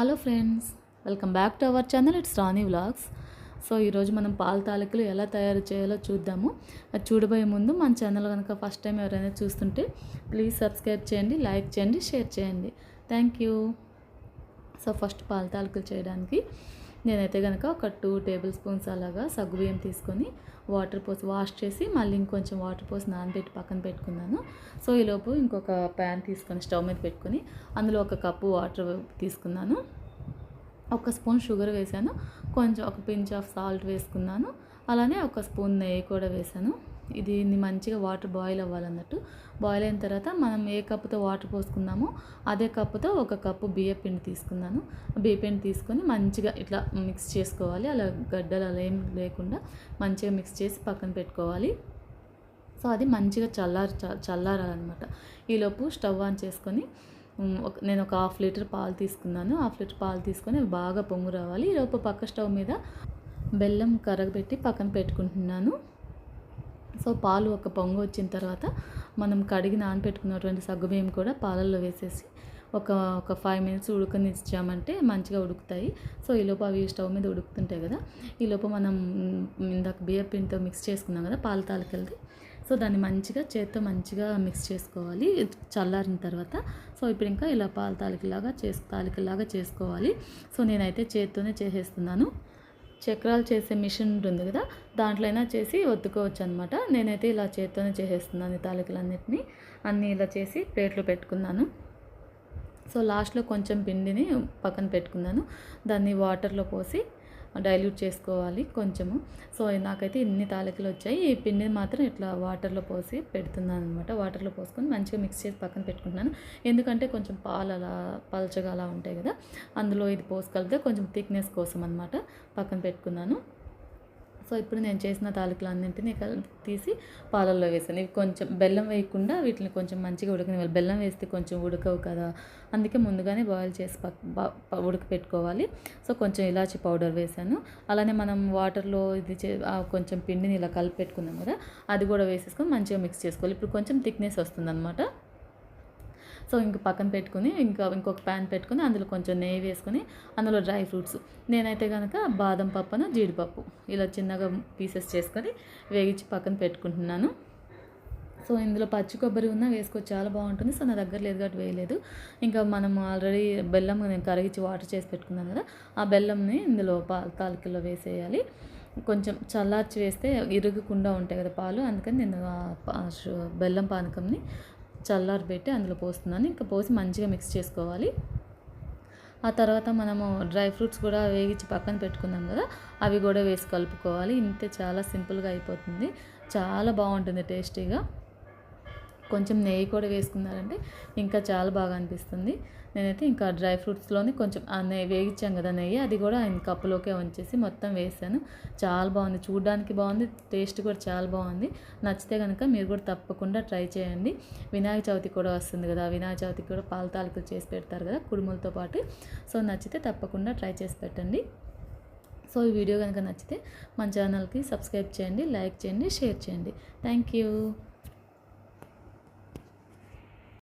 Hello friends welcome back to our channel. It's Rani vlogs. So ఈరోజు మనం పాల తాలకులు ఎలా తయారు చేయాలో చూద్దాము. అది చూడబోయే ముందు మన ఛానల్ కనుక ఫస్ట్ టైం ఎవరైనా చూస్తుంటే ప్లీజ్ సబ్స్క్రైబ్ చేయండి లైక్ చేయండి షేర్ చేయండి. Thank you. సో ఫస్ట్ పాల తాలకులు చేయడానికి నేనైతే కనుక ఒక టూ టేబుల్ స్పూన్స్ అలాగా సగ్గుబియ్యం తీసుకొని వాటర్ పోసి వాష్ చేసి మళ్ళీ ఇంకొంచెం వాటర్ పోసి నానబెట్టి పక్కన పెట్టుకున్నాను. సో ఈలోపు ఇంకొక ప్యాన్ తీసుకొని స్టవ్ మీద పెట్టుకొని అందులో ఒక కప్పు వాటర్ తీసుకున్నాను. ఒక స్పూన్ షుగర్ వేసాను. కొంచెం ఒక పించ్ ఆఫ్ సాల్ట్ వేసుకున్నాను. అలానే ఒక స్పూన్ నెయ్యి కూడా వేసాను. ఇది మంచిగా వాటర్ బాయిల్ అవ్వాలన్నట్టు. బాయిల్ అయిన తర్వాత మనం ఏ కప్పుతో వాటర్ పోసుకున్నామో అదే కప్పుతో ఒక కప్పు బియ్య పిండి తీసుకున్నాను బియ్య పిండి తీసుకొని మంచిగా ఇట్లా మిక్స్ చేసుకోవాలి. అలా గడ్డలు అలా ఏం లేకుండా మంచిగా మిక్స్ చేసి పక్కన పెట్టుకోవాలి. సో అది మంచిగా చల్లారు చల్లారాలన్నమాట. ఈలోపు స్టవ్ ఆన్ చేసుకొని ఒక నేను ఒక హాఫ్ లీటర్ పాలు తీసుకున్నాను. హాఫ్ లీటర్ పాలు తీసుకొని అవి బాగా పొంగు రావాలి. ఈలోపు పక్క స్టవ్ మీద బెల్లం కరగబెట్టి పక్కన పెట్టుకుంటున్నాను. సో పాలు ఒక పొంగు వచ్చిన తర్వాత మనం కడిగి నానపెట్టుకున్నటువంటి సగ్గుబియ్యం కూడా పాలల్లో వేసేసి ఒక ఒక ఫైవ్ మినిట్స్ ఉడకనిచ్చామంటే మంచిగా ఉడుకుతాయి. సో ఈలోపు అవి స్టవ్ మీద ఉడుకుతుంటాయి కదా. ఈలోపు మనం ఇందాక బియ్య పిండితో మిక్స్ చేసుకున్నాం కదా పాల తాలకెళ్ళి సో దాన్ని మంచిగా చేత్తో మంచిగా మిక్స్ చేసుకోవాలి. చల్లారిన తర్వాత సో ఇప్పుడు ఇంకా ఇలా పాల తాలికలాగా చేసు తాలికలాగా చేసుకోవాలి. సో నేనైతే చేత్తోనే చేసేస్తున్నాను. చక్రాలు చేసే మిషన్ ఉంటుంది కదా దాంట్లో అయినా చేసి ఒత్తుకోవచ్చు అనమాట నేనైతే ఇలా చేత్తోనే చేసేస్తున్నాను ఈ అన్నీ ఇలా చేసి ప్లేట్లో పెట్టుకున్నాను. సో లాస్ట్లో కొంచెం పిండిని పక్కన పెట్టుకున్నాను. దాన్ని వాటర్లో పోసి డైల్యూట్ చేసుకోవాలి కొంచెము. సో నాకైతే ఇన్ని తాలికలు వచ్చాయి. ఈ పిండిని మాత్రం ఇట్లా వాటర్లో పోసి పెడుతున్నాను అనమాట వాటర్లో పోసుకొని మంచిగా మిక్స్ చేసి పక్కన పెట్టుకుంటున్నాను. ఎందుకంటే కొంచెం పాలు అలా పలచగా అలా ఉంటాయి కదా అందులో ఇది పోసుకెళ్తే కొంచెం థిక్నెస్ కోసం అనమాట పక్కన పెట్టుకున్నాను. సో ఇప్పుడు నేను చేసిన తాలికలు అన్నింటినీ తీసి పాలల్లో వేసాను. ఇవి కొంచెం బెల్లం వేయకుండా వీటిని కొంచెం మంచిగా ఉడకనివ్వాలి. బెల్లం వేస్తే కొంచెం ఉడకవు కదా? అందుకే ముందుగానే బాయిల్ చేసి ఉడకపెట్టుకోవాలి. సో కొంచెం ఇలాచి పౌడర్ వేసాను. అలానే మనం వాటర్లో ఇది చే కొంచెం పిండిని ఇలా కలిపి పెట్టుకున్నాం కదా అది కూడా వేసేసుకొని మంచిగా మిక్స్ చేసుకోవాలి. ఇప్పుడు కొంచెం థిక్నెస్ వస్తుంది అనమాట సో ఇంక పక్కన పెట్టుకుని ఇంకా ఇంకొక ప్యాన్ పెట్టుకుని అందులో కొంచెం నెయ్యి వేసుకుని అందులో డ్రై ఫ్రూట్స్. నేనైతే కనుక బాదం పప్పును జీడిపప్పు ఇలా చిన్నగా పీసెస్ చేసుకొని వేగించి పక్కన పెట్టుకుంటున్నాను. సో ఇందులో పచ్చి కొబ్బరి ఉన్నా వేసుకోవచ్చు చాలా బాగుంటుంది. సో నా దగ్గర లేదు కాబట్టి వేయలేదు. ఇంకా మనం ఆల్రెడీ బెల్లం నేను కరిగించి వాటర్ చేసి పెట్టుకున్నాను కదా ఆ బెల్లంని ఇందులో పా తాలికల్లో వేసేయాలి. కొంచెం చల్లార్చి వేస్తే ఇరగకుండా ఉంటాయి కదా పాలు అందుకని నేను బెల్లం పానకంని చల్లారబెట్టి అందులో పోస్తున్నాను. ఇంకా పోసి మంచిగా మిక్స్ చేసుకోవాలి. ఆ తర్వాత మనము డ్రై ఫ్రూట్స్ కూడా వేగించి పక్కన పెట్టుకున్నాం కదా అవి కూడా వేసి కలుపుకోవాలి. ఇంతే చాలా సింపుల్గా అయిపోతుంది. చాలా బాగుంటుంది టేస్టీగా. కొంచెం నెయ్యి కూడా వేసుకున్నారంటే ఇంకా చాలా బాగా అనిపిస్తుంది. నేనైతే ఇంకా డ్రై ఫ్రూట్స్లోని కొంచెం ఆ నెయ్యి వేగించాం కదా నెయ్యి అది కూడా కప్పులోకే ఉంచేసి మొత్తం వేసాను. చాలా బాగుంది చూడడానికి బాగుంది టేస్ట్ కూడా చాలా బాగుంది. నచ్చితే కనుక మీరు కూడా తప్పకుండా ట్రై చేయండి. వినాయక చవితి కూడా వస్తుంది కదా వినాయక చవితికి కూడా పాల తాలికలు చేసి పెడతారు కదా కుడుములతో పాటు. సో నచ్చితే తప్పకుండా ట్రై చేసి పెట్టండి. సో ఈ వీడియో కనుక నచ్చితే మన ఛానల్కి సబ్స్క్రైబ్ చేయండి లైక్ చేయండి షేర్ చేయండి. Thank you.